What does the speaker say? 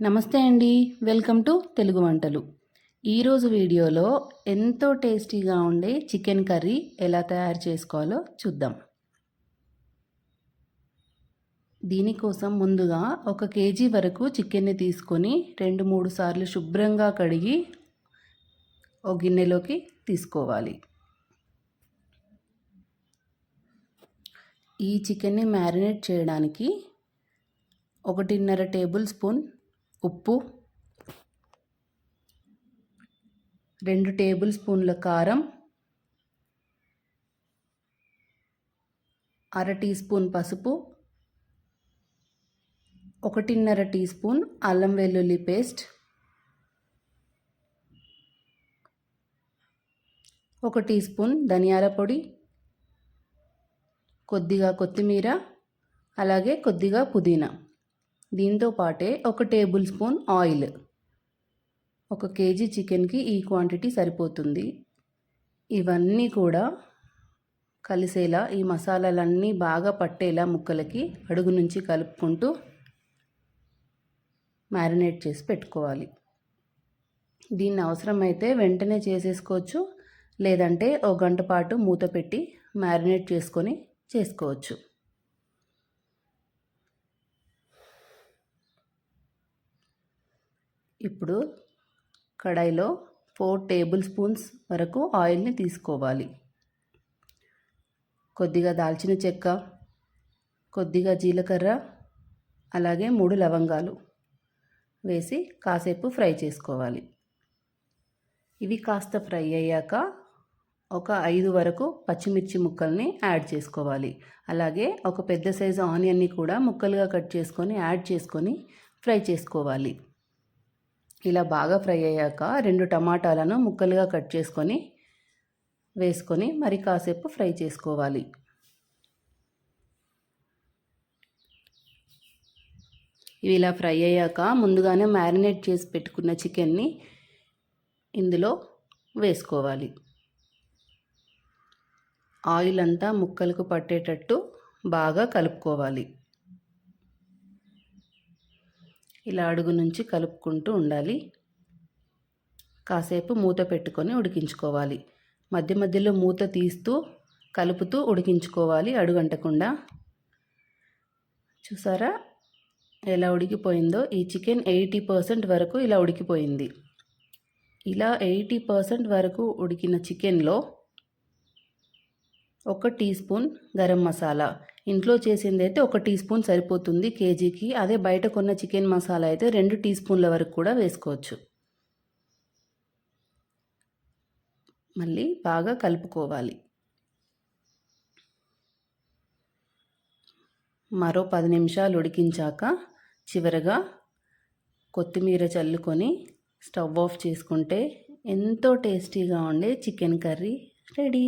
నమస్తే అండి. Welcome to Telugu వంటలు. ఈరోజు వీడియోలో ఎంతో టేస్టీగా ఉండే చికెన్ కర్రీ ఎలా తయారు చేసుకోవాలో చూద్దాం. దీనికోసం ముందుగా ఒక కేజీ వరకు చికెన్ని తీసుకొని రెండు మూడు సార్లు శుభ్రంగా కడిగి ఒక గిన్నెలోకి తీసుకోవాలి. ఈ చికెన్ని మ్యారినేట్ చేయడానికి ఒకటిన్నర టేబుల్ స్పూన్ ఉప్పు రెండు టేబుల్ స్పూన్ల కారం అర టీ స్పూన్ పసుపు ఒకటిన్నర టీ స్పూన్ అల్లం వెల్లుల్లి పేస్ట్ ఒక టీ స్పూన్ ధనియాల పొడి కొద్దిగా కొత్తిమీర అలాగే కొద్దిగా పుదీనా. దీంతో పాటే ఒక టేబుల్ స్పూన్ ఆయిల్. ఒక కేజీ చికెన్కి ఈ క్వాంటిటీ సరిపోతుంది. ఇవన్నీ కూడా కలిసేలా ఈ మసాలాలన్నీ బాగా పట్టేలా ముక్కలకి అడుగు నుంచి కలుపుకుంటూ మ్యారినేట్ చేసి పెట్టుకోవాలి. దీన్ని అవసరమైతే వెంటనే చేసేసుకోవచ్చు లేదంటే ఒక గంట పాటు మూత పెట్టి మ్యారినేట్ చేసుకొని చేసుకోవచ్చు. ఇప్పుడు కడాయిలో ఫోర్ టేబుల్ స్పూన్స్ వరకు ఆయిల్ని తీసుకోవాలి. కొద్దిగా దాల్చిన చెక్క కొద్దిగా జీలకర్ర అలాగే మూడు లవంగాలు వేసి కాసేపు ఫ్రై చేసుకోవాలి. ఇవి కాస్త ఫ్రై అయ్యాక ఒక ఐదు వరకు పచ్చిమిర్చి ముక్కల్ని యాడ్ చేసుకోవాలి. అలాగే ఒక పెద్ద సైజు ఆనియన్ని కూడా ముక్కలుగా కట్ చేసుకొని యాడ్ చేసుకొని ఫ్రై చేసుకోవాలి. ఇలా బాగా ఫ్రై అయ్యాక రెండు టమాటాలను ముక్కలుగా కట్ చేసుకొని వేసుకొని మరి కాసేపు ఫ్రై చేసుకోవాలి. ఇవి ఇలా ఫ్రై అయ్యాక ముందుగానే మ్యారినేట్ చేసి పెట్టుకున్న చికెన్ని ఇందులో వేసుకోవాలి. ఆయిల్ అంతా ముక్కలకు పట్టేటట్టు బాగా కలుపుకోవాలి. ఇలా అడుగు నుంచి కలుపుకుంటూ ఉండాలి. కాసేపు మూత పెట్టుకొని ఉడికించుకోవాలి. మధ్య మధ్యలో మూత తీస్తూ కలుపుతూ ఉడికించుకోవాలి అడుగంటకుండా. చూసారా? ఎలా ఉడికిపోయిందో? ఈ చికెన్ ఎయిటీ పర్సెంట్ వరకు ఇలా ఉడికిపోయింది. ఇలా ఎయిటీ పర్సెంట్ వరకు ఉడికిన చికెన్లో ఒక టీ స్పూన్ గరం మసాలా ఇంట్లో చేసింది అయితే ఒక టీ స్పూన్ సరిపోతుంది కేజీకి. అదే బయట కొన్న చికెన్ మసాలా అయితే రెండు టీ స్పూన్ల వరకు కూడా వేసుకోవచ్చు. మళ్ళీ బాగా కలుపుకోవాలి. మరో పది నిమిషాలు ఉడికించాక చివరగా కొత్తిమీర చల్లుకొని స్టవ్ ఆఫ్ చేసుకుంటే ఎంతో టేస్టీగా ఉండే చికెన్ కర్రీ రెడీ.